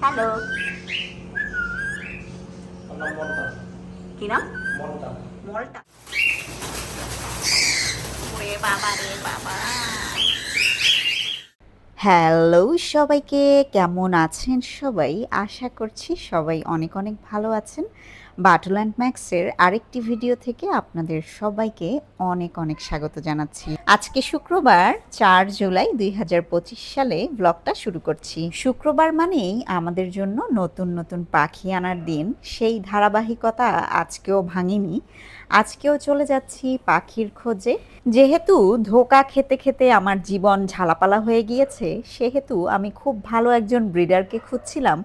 Hello. মলটা hello সবাইকে কেমন আছেন সবাই? আশা করছি সবাই অনেক অনেক ভালো আছেন। বাটল অ্যান্ড ম্যাক্সের আরেকটি ভিডিও থেকে আপনাদের সবাইকে অনেক অনেক স্বাগত জানাচ্ছি। আজকে শুক্রবার চার জুলাই দুই হাজার পঁচিশ সালে ব্লগটা শুরু করছি। শুক্রবার মানেই আমাদের জন্য নতুন নতুন পাখি আনার দিন। সেই ধারাবাহিকতা আজকেও ভাঙিনি। আজকেও চলে যাচ্ছি পাখির খোঁজে। যেহেতু ধোকা খেতে খেতে আমার জীবন ঝালাপালা হয়ে গিয়েছে, সেহেতু আমি খুব ভালো একজন ব্রিডারকে খুঁজছিলাম।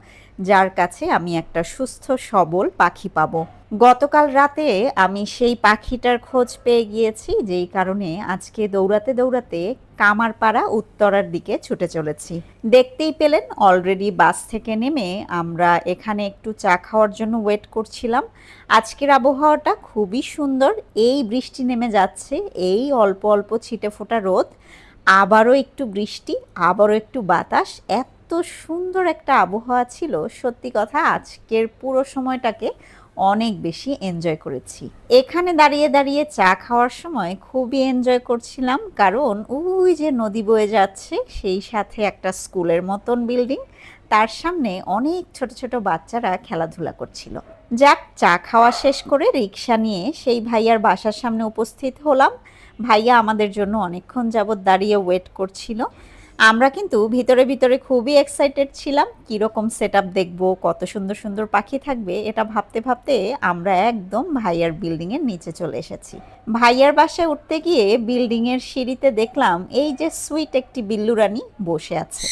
যার কাছে আমি একটা সুস্থ, সবল পাখি পাবো। গতকাল রাতে আমি সেই পাখিটার খোঁজ পেয়ে গিয়েছি, যেই কারণে আজকে দৌড়াতে দৌড়াতে কামারপাড়া উত্তরার দিকে ছুটে চলেছি। দেখতেই পেলেন অলরেডি বাস থেকে নেমে আমরা এখানে একটু চা খাওয়ার জন্য ওয়েট করছিলাম। আজকের আবহাওয়াটা খুবই সুন্দর, এই বৃষ্টি নেমে যাচ্ছে, এই অল্প অল্প ছিটে ফোটা রোদ, আবারও একটু বৃষ্টি, আবারও একটু বাতাস, এত সুন্দর একটা আবহাওয়া ছিল। সত্যি কথা, আজকের পুরো সময়টাকে অনেক বেশি এনজয় করেছি। এখানে দাঁড়িয়ে দাঁড়িয়ে চা খাওয়ার সময় খুবই এনজয় করছিলাম, কারণ ওই যে নদী বয়ে যাচ্ছে, সেই সাথে একটা স্কুলের মতন বিল্ডিং তার সামনে অনেক ছোট ছোট বাচ্চারা খেলাধুলা করছিল। যাক, চা খাওয়া শেষ করে রিক্সা নিয়ে সেই ভাইয়ার বাসার সামনে উপস্থিত হলাম। ভাইয়া আমাদের জন্য অনেকক্ষণ যাবৎ দাঁড়িয়ে ওয়েট করছিল। আমরা কিন্তু ভিতরে ভিতরে খুবই এক্সাইটেড ছিলাম কীরকম সেট আপ দেখব কত সুন্দর সুন্দর পাখি থাকবে এটা ভাবতে ভাবতে আমরা একদম ভাইয়ার বিল্ডিংয়ের নিচে চলে এসেছি। ভাইয়ার বাসায় উঠতে গিয়ে বিল্ডিংয়ের সিঁড়িতে দেখলাম এই যে সুইট একটি বিল্লু রানী বসে আছে।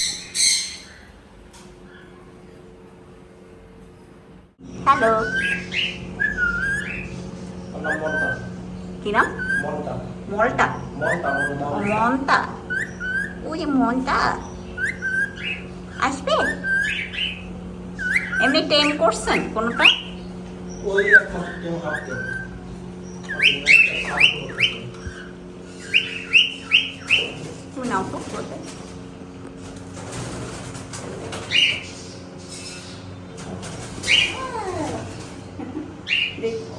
হ্যালো কি নাম? মনটা মলটা মনটা মনটা। আসবে? এমনি টেম করছেন কোনোটা? তুমি নাও তো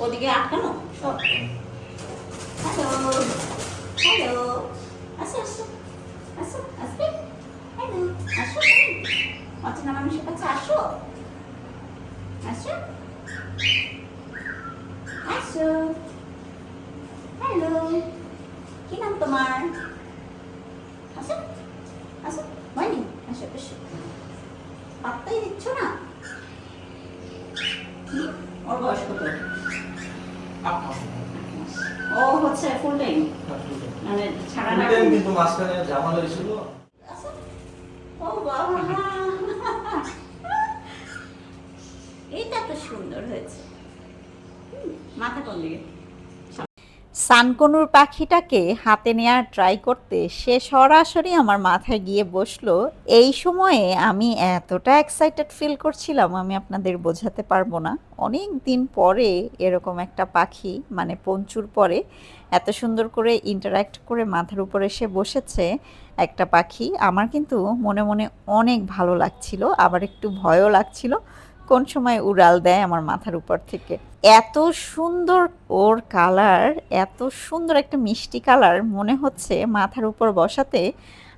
ওদিকে আটকানো সব হ্যালো হ্যালো আসো আসো আসো আসবে হ্যালো আসো অচেনা মানুষের কাছে আসো আসো আসো হ্যালো কি নাম তোমার আসো আসো আসো। পাত্তাই দিচ্ছ না? ওর বয়স কত? ও হচ্ছে ফুল টাইম মানে ছাড়া না কিন্তু মাঝখানে হয়েছিল ও বাবা। এইটা তো সুন্দর হয়েছে। মাথা কোন দিকে? সানকনুর পাখিটাকে হাতে নেওয়ার ট্রাই করতে সে সরাসরি আমার মাথায় গিয়ে বসল, এই সময়ে আমি এতটা এক্সাইটেড ফিল করছিলাম, আমি আপনাদের বোঝাতে পারব না। অনেক দিন পরে এরকম একটা পাখি মানে পঞ্চুর পরে, এত সুন্দর করে ইন্টারাক্ট করে মাথার উপরে এসে বসেছে একটা পাখি। আমার কিন্তু মনে মনে অনেক ভালো লাগছিল, আবার একটু ভয়ও লাগছিল, কোন সময় উড়াল দেয় আমার মাথার উপর থেকে। এত সুন্দর ওর কালার এত সুন্দর একটা মিষ্টি কালার মনে হচ্ছে মাথার উপর বসাতে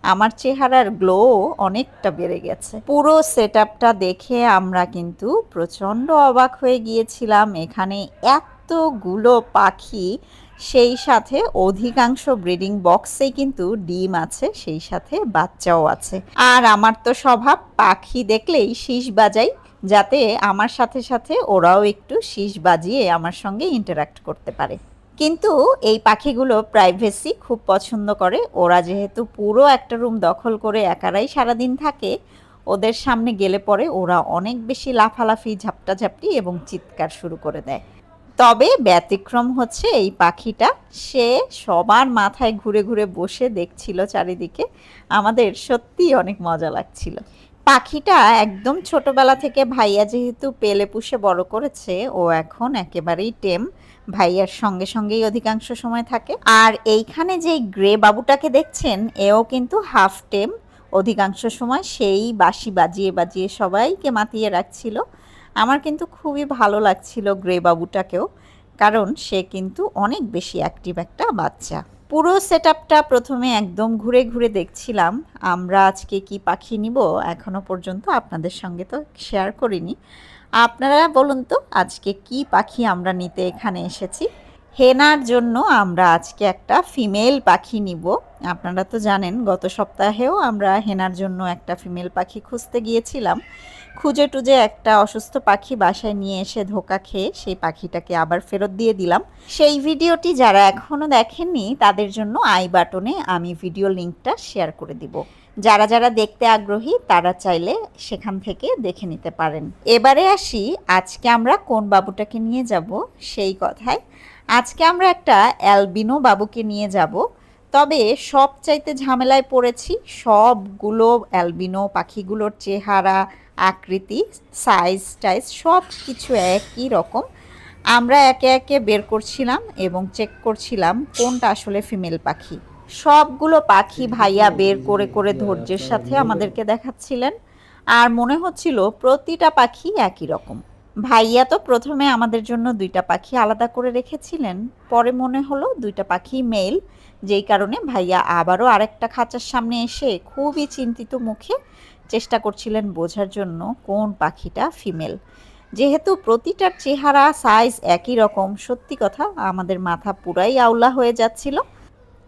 আমার চেহারার গ্লো অনেকটা বেড়ে গেছে। পুরো সেট দেখে আমরা কিন্তু প্রচণ্ড অবাক হয়ে গিয়েছিলাম। এখানে এতগুলো পাখি, সেই সাথে অধিকাংশ ব্রিডিং বক্সেই কিন্তু ডিম আছে, সেই সাথে বাচ্চাও আছে। আর আমার তো স্বভাব, পাখি দেখলেই শীষ বাজাই যাতে আমার সাথে সাথে ওরাও একটু শীষ বাজিয়ে আমার সঙ্গে ইন্টারাক্ট করতে পারে। কিন্তু এই পাখিগুলো প্রাইভেসি খুব পছন্দ করে। ওরা যেহেতু পুরো একটা রুম দখল করে একারাই সারাদিন থাকে, ওদের সামনে গেলে পরে ওরা অনেক বেশি লাফালাফি, ঝাপটাঝাপটি এবং চিৎকার শুরু করে দেয়। তবে ব্যতিক্রম হচ্ছে এই পাখিটা। সে সবার মাথায় ঘুরে ঘুরে বসে দেখছিল চারিদিকে। আমাদের সত্যিই অনেক মজা লাগছিল। পাখিটা একদম ছোটবেলা থেকে ভাইয়া যেহেতু পেলে পুষে বড় করেছে, ও এখন একেবারেই টেম। ভাইয়ার সঙ্গে সঙ্গেই অধিকাংশ সময় থাকে। আর এইখানে যে গ্রে বাবুটাকে দেখছেন, এও কিন্তু হাফ টেম। অধিকাংশ সময় সেই বাঁশি বাজিয়ে বাজিয়ে সবাইকে মাতিয়ে রাখছিল। আমার কিন্তু খুবই ভালো লাগছিল গ্রে বাবুটাকেও, কারণ সে কিন্তু অনেক বেশি অ্যাক্টিভ একটা বাচ্চা। পুরো সেট প্রথমে একদম ঘুরে ঘুরে দেখছিলাম। আমরা আজকে কি পাখি নিব এখনও পর্যন্ত আপনাদের সঙ্গে তো শেয়ার করিনি। আপনারা বলুন তো, আজকে কি পাখি আমরা নিতে এখানে এসেছি? হেনার জন্য আমরা আজকে একটা ফিমেল পাখি নিব। আপনারা তো জানেন, গত সপ্তাহেও আমরা হেনার জন্য একটা ফিমেল পাখি খুঁজতে গিয়েছিলাম। খুঁজে টুজে একটা অসুস্থ পাখি বাসায় নিয়ে এসে ধোকা খেয়ে সেই পাখিটাকে আবার ফেরত দিয়ে দিলাম। সেই ভিডিওটি যারা এখনও দেখেননি, তাদের জন্য আই বাটনে আমি ভিডিও লিঙ্কটা শেয়ার করে দিব। যারা যারা দেখতে আগ্রহী, তারা চাইলে সেখান থেকে দেখে নিতে পারেন। এবারে আসি, আজকে আমরা কোন বাবুটাকে নিয়ে যাব সেই কথায়। আজকে আমরা একটা অ্যালবিনো বাবুকে নিয়ে যাব। তবে সব চাইতে ঝামেলায় পড়েছি সবগুলো অ্যালবিনো পাখিগুলোর চেহারা, আকৃতি সাইজ টাইজ সব কিছু একই রকম। আমরা একে একে বের করছিলাম এবং চেক করছিলাম কোনটা আসলে ফিমেল পাখি। সবগুলো পাখি ভাইয়া বের করে করে ধৈর্যের সাথে আমাদেরকে দেখাচ্ছিলেন। আর মনে হচ্ছিল প্রতিটা পাখি একই রকম। ভাইয়া তো প্রথমে আমাদের জন্য দুইটা পাখি আলাদা করে রেখেছিলেন, পরে মনে হলো দুইটা পাখি মেল যেই কারণে ভাইয়া আবারও আরেকটা খাঁচার সামনে এসে খুবই চিন্তিত মুখে চেষ্টা করছিলেন বোঝার জন্য কোন পাখিটা ফিমেল। যেহেতু প্রতিটার চেহারা সাইজ একই রকম, সত্যি কথা আমাদের মাথা পুরাই আউলা হয়ে যাচ্ছিল।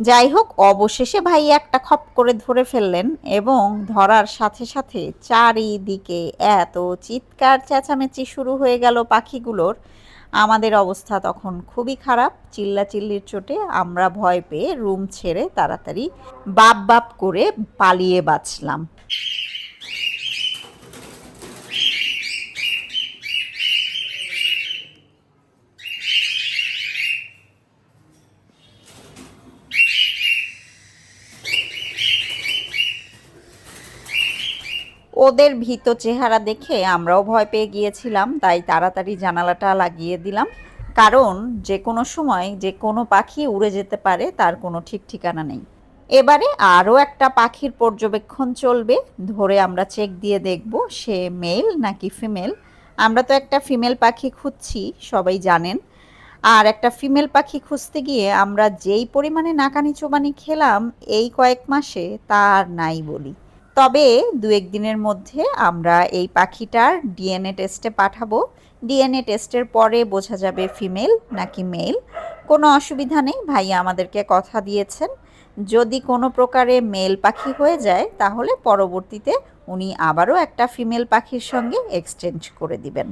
যাই হোক, অবশেষে ভাই একটা খপ করে ধরে ফেললেন এবং ধরার সাথে সাথে চারিদিকে এত চিৎকার চেঁচামেচি শুরু হয়ে গেল পাখিগুলোর। আমাদের অবস্থা তখন খুবই খারাপ। চিল্লাচিল্লির চোটে আমরা ভয় পেয়ে রুম ছেড়ে তাড়াতাড়ি বাপ বাপ করে পালিয়ে বাঁচলাম। ওদের ভীত চেহারা দেখে আমরাও ভয় পেয়ে গিয়েছিলাম, তাই তাড়াতাড়ি জানালাটা লাগিয়ে দিলাম। কারণ যে কোনো সময় যে কোনো পাখি উড়ে যেতে পারে, তার কোনো ঠিক ঠিকানা নেই। এবারে আরও একটা পাখির পর্যবেক্ষণ চলবে, ধরে আমরা চেক দিয়ে দেখব সে মেল নাকি ফিমেল। আমরা তো একটা ফিমেল পাখি খুঁজছি, সবাই জানেন। আর একটা ফিমেল পাখি খুঁজতে গিয়ে আমরা যেই পরিমাণে নাকানি চোবানি খেলাম, এই কয়েক মাসে তার নাই বলি। তবে দু একদিনের মধ্যে আমরা এই পাখিটার ডিএনএ টেস্টে পাঠাবো। ডিএনএ টেস্টের পরে বোঝা যাবে ফিমেল নাকি মেল। কোনো অসুবিধা নেই, ভাইয়া আমাদেরকে কথা দিয়েছেন। যদি কোনো প্রকারে মেল পাখি হয়ে যায়, তাহলে পরবর্তীতে উনি আবারও একটা ফিমেল পাখির সঙ্গে এক্সচেঞ্জ করে দিবেন।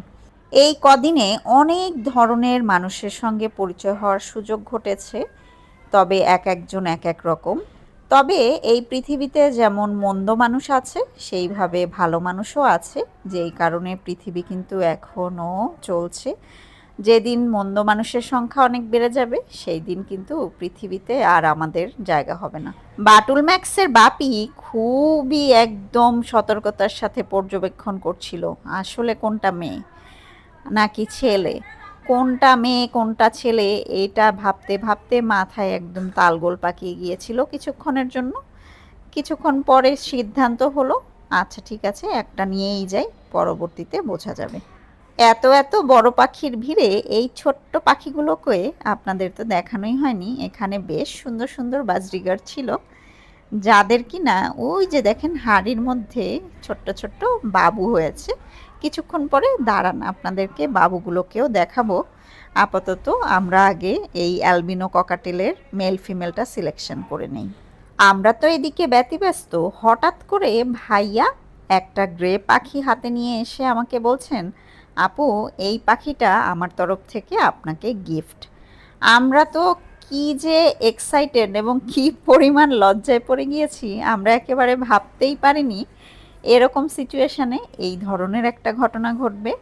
এই কদিনে অনেক ধরনের মানুষের সঙ্গে পরিচয় হওয়ার সুযোগ ঘটেছে, তবে এক একজন এক এক রকম। তবে এই পৃথিবীতে যেমন মন্দ মানুষ আছে, সেইভাবে ভালো মানুষও আছে। যেই কারণে পৃথিবী কিন্তু এখনও চলছে। যেদিন মন্দ মানুষের সংখ্যা অনেক বেড়ে যাবে সেই দিন কিন্তু পৃথিবীতে আর আমাদের জায়গা হবে না। বাটুল ম্যাক্সের বাপি খুবই একদম সতর্কতার সাথে পর্যবেক্ষণ করছিল, আসলে কোনটা মেয়ে? নাকি ছেলে? কোনটা মেয়ে, কোনটা ছেলে, এটা ভাবতে ভাবতে মাথায় একদম তালগোল পাকিয়ে গিয়েছিল কিছুক্ষণের জন্য। কিছুক্ষণ পরে সিদ্ধান্ত হলো আচ্ছা ঠিক আছে, একটা নিয়েই যাই, পরবর্তীতে বোঝা যাবে। এত এত বড় পাখির ভিড়ে এই ছোট্ট পাখিগুলোকে আপনাদের তো দেখানোই হয়নি, এখানে বেশ সুন্দর সুন্দর বাজরিগার ছিল। যাদের কি না ওই যে দেখেন হাড়ির মধ্যে ছোট্ট ছোট্ট বাবু হয়েছে, কিছুক্ষণ পরে দাঁড়ান, আপনাদেরকে বাবুগুলোকেও দেখাবো। আপাতত আমরা আগে এই অ্যালবিনো ককাটেলের মেল ফিমেলটা সিলেকশন করে নেই। আমরা তো এদিকে ব্যতিব্যস্ত, হঠাৎ করে ভাইয়া একটা গ্রে পাখি হাতে নিয়ে এসে আমাকে বলছেন, আপু, এই পাখিটা আমার তরফ থেকে আপনাকে গিফট। আমরা তো কি যে এক্সাইটেড এবং কি পরিমাণ লজ্জায় পড়ে গিয়েছি, আমরা একেবারে ভাবতেই পারিনি। এরকম সিচুয়েশানে এই ধরনের একটা ঘটনা ঘটবে।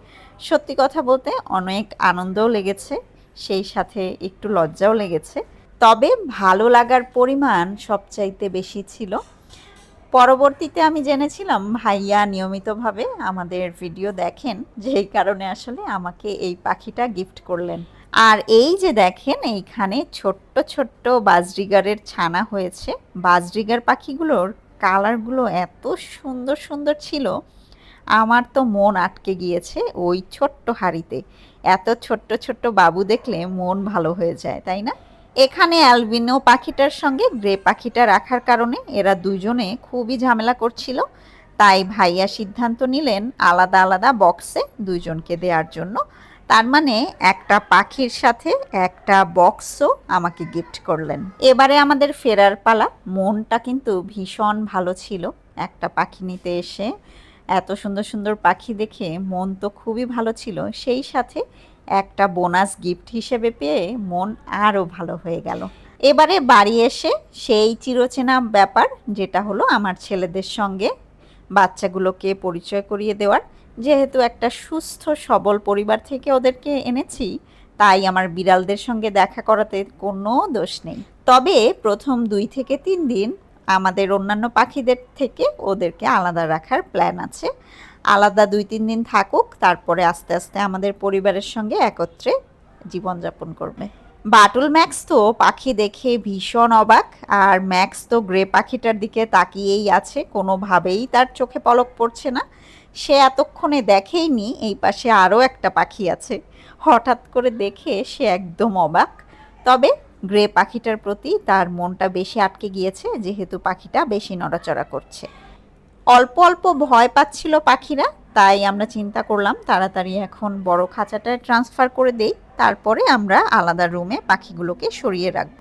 সত্যি কথা বলতে অনেক আনন্দও লেগেছে, সেই সাথে একটু লজ্জাও লেগেছে। তবে ভালো লাগার পরিমাণ সবচাইতে বেশি ছিল। পরবর্তীতে আমি জেনেছিলাম, ভাইয়া নিয়মিতভাবে আমাদের ভিডিও দেখেন, যেই কারণে আসলে আমাকে এই পাখিটা গিফট করলেন। আর এই যে দেখেন, এইখানে ছোট্ট ছোট্ট বাজরিগারের ছানা হয়েছে। বাজরিগার পাখিগুলোর কালারগুলো এত সুন্দর সুন্দর ছিল, আমার তো মন আটকে গিয়েছে ওই ছোট্ট হাড়িতে। এত ছোট্ট ছোট্ট বাবু দেখলে মন ভালো হয়ে যায়, তাই না? এখানে অ্যালবিনো পাখিটার সঙ্গে গ্রে পাখিটা রাখার কারণে এরা দুজনে খুবই ঝামেলা করছিল। তাই ভাইয়া সিদ্ধান্ত নিলেন আলাদা আলাদা বক্সে দুজনকে দেওয়ার জন্য। তার মানে একটা পাখির সাথে একটা বক্সও আমাকে গিফট করলেন। এবারে আমাদের ফেরার পালা, মনটা কিন্তু ভীষণ ভালো ছিল। একটা পাখি নিতে এসে এত সুন্দর সুন্দর পাখি দেখে মন তো খুবই ভালো ছিল। সেই সাথে একটা বোনাস গিফট হিসেবে পেয়ে মন আরও ভালো হয়ে গেল। এবারে বাড়ি এসে সেই চিরচেনা ব্যাপার, যেটা হলো আমার ছেলেদের সঙ্গে বাচ্চাগুলোকে পরিচয় করিয়ে দেওয়ার। যেহেতু একটা সুস্থ, সবল পরিবার থেকে ওদেরকে এনেছি, তাই আমার বিড়ালদের সঙ্গে দেখা করাতে কোনো দোষ নেই। তবে প্রথম দুই থেকে তিন দিন আমাদের অন্যান্য পাখিদের থেকে ওদেরকে আলাদা রাখার প্ল্যান আছে। আলাদা দুই তিন দিন থাকুক, তারপরে আস্তে আস্তে আমাদের পরিবারের সঙ্গে একত্রে জীবনযাপন করবে। বাটুল ম্যাক্স তো পাখি দেখে ভীষণ অবাক, আর ম্যাক্স তো গ্রে পাখিটার দিকে তাকিয়েই আছে, কোনোভাবেই তার চোখে পলক পড়ছে না। সে এতক্ষণে দেখেইনি এই পাশে আরও একটা পাখি আছে। হঠাৎ করে দেখে সে একদম অবাক। তবে গ্রে পাখিটার প্রতি তার মনটা বেশি আটকে গিয়েছে, যেহেতু পাখিটা বেশি নড়াচড়া করছে। অল্প অল্প ভয় পাচ্ছিল পাখিরা, তাই আমরা চিন্তা করলাম তাড়াতাড়ি এখন বড় খাঁচাটায় ট্রান্সফার করে দেই, তারপরে আমরা আলাদা রুমে পাখিগুলোকে সরিয়ে রাখব।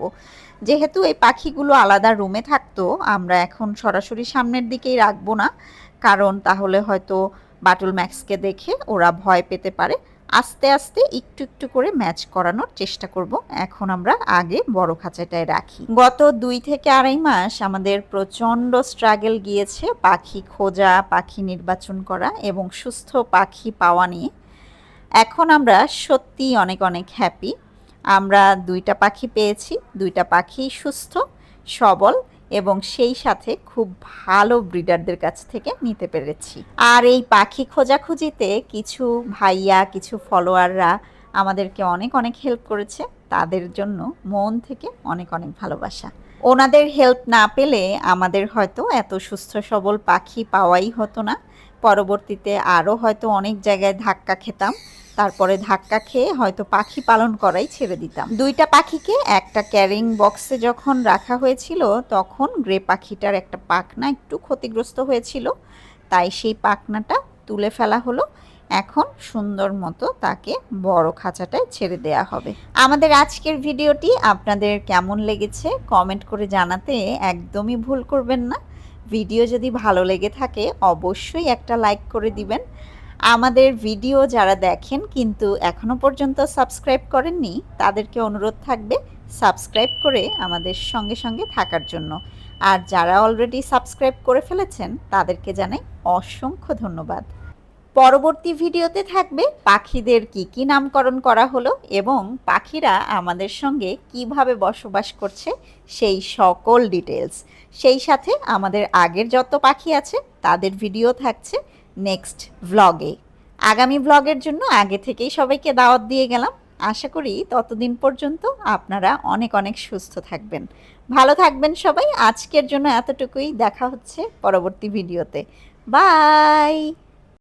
যেহেতু এই পাখিগুলো আলাদা রুমে থাকতো, আমরা এখন সরাসরি সামনের দিকেই রাখব না। কারণ তাহলে হয়তো বাটুল ম্যাক্সকে দেখে ওরা ভয় পেতে পারে। আস্তে আস্তে একটু একটু করে ম্যাচ করানোর চেষ্টা করব। এখন আমরা আগে বড় খাঁচাটায় রাখি। গত দুই থেকে আড়াই মাস আমাদের প্রচণ্ড স্ট্রাগেল গিয়েছে পাখি খোঁজা, পাখি নির্বাচন করা এবং সুস্থ পাখি পাওয়া নিয়ে। এখন আমরা সত্যি অনেক অনেক হ্যাপি আমরা দুইটা পাখি পেয়েছি, দুইটা পাখি সুস্থ, সবল এবং সেই সাথে খুব ভালো ব্রিডারদের কাছ থেকে নিতে পেরেছি। আর এই পাখি খোঁজাখুঁজিতে কিছু ভাইয়া, কিছু ফলোয়াররা আমাদেরকে অনেক অনেক হেল্প করেছে। তাদের জন্য মন থেকে অনেক অনেক ভালোবাসা। ওনাদের হেল্প না পেলে আমাদের হয়তো এত সুস্থ সবল পাখি পাওয়াই হতো না। পরবর্তীতে আরও হয়তো অনেক জায়গায় ধাক্কা খেতাম। তারপরে ধাক্কা খেয়ে হয়তো পাখি পালন করাই ছেড়ে দিতাম। দুইটা পাখিকে একটা ক্যারিং বক্সে যখন রাখা হয়েছিল, তখন গ্রে পাখিটার একটা পাখনা একটু ক্ষতিগ্রস্ত হয়েছিল। তাই সেই পাখনাটা তুলে ফেলা হলো। এখন সুন্দর মতো তাকে বড় খাঁচাটায় ছেড়ে দেয়া হবে। আমাদের আজকের ভিডিওটি আপনাদের কেমন লেগেছে কমেন্ট করে জানাতে একদমই ভুল করবেন না। ভিডিও যদি ভালো লেগে থাকে অবশ্যই একটা লাইক করে দিবেন। আমাদের ভিডিও যারা দেখেন কিন্তু এখনও পর্যন্ত সাবস্ক্রাইব করেননি, তাদেরকে অনুরোধ থাকবে সাবস্ক্রাইব করে আমাদের সঙ্গে সঙ্গে থাকার জন্য। আর যারা অলরেডি সাবস্ক্রাইব করে ফেলেছেন, তাদেরকে জানাই অসংখ্য ধন্যবাদ। পরবর্তী ভিডিওতে থাকবে পাখিদের কি কি নামকরণ করা হলো এবং পাখিরা আমাদের সঙ্গে কীভাবে বসবাস করছে সেই সকল ডিটেলস সেই সাথে আমাদের আগের যত পাখি আছে, তাদের ভিডিও থাকছে নেক্সট ভ্লগে আগামী ভ্লগের জন্য আগে থেকেই সবাইকে দাওয়াত দিয়ে গেলাম। আশা করি ততদিন পর্যন্ত আপনারা অনেক অনেক সুস্থ থাকবেন। ভালো থাকবেন সবাই। আজকের জন্য এতটুকুই। দেখা হচ্ছে পরবর্তী ভিডিওতে বাই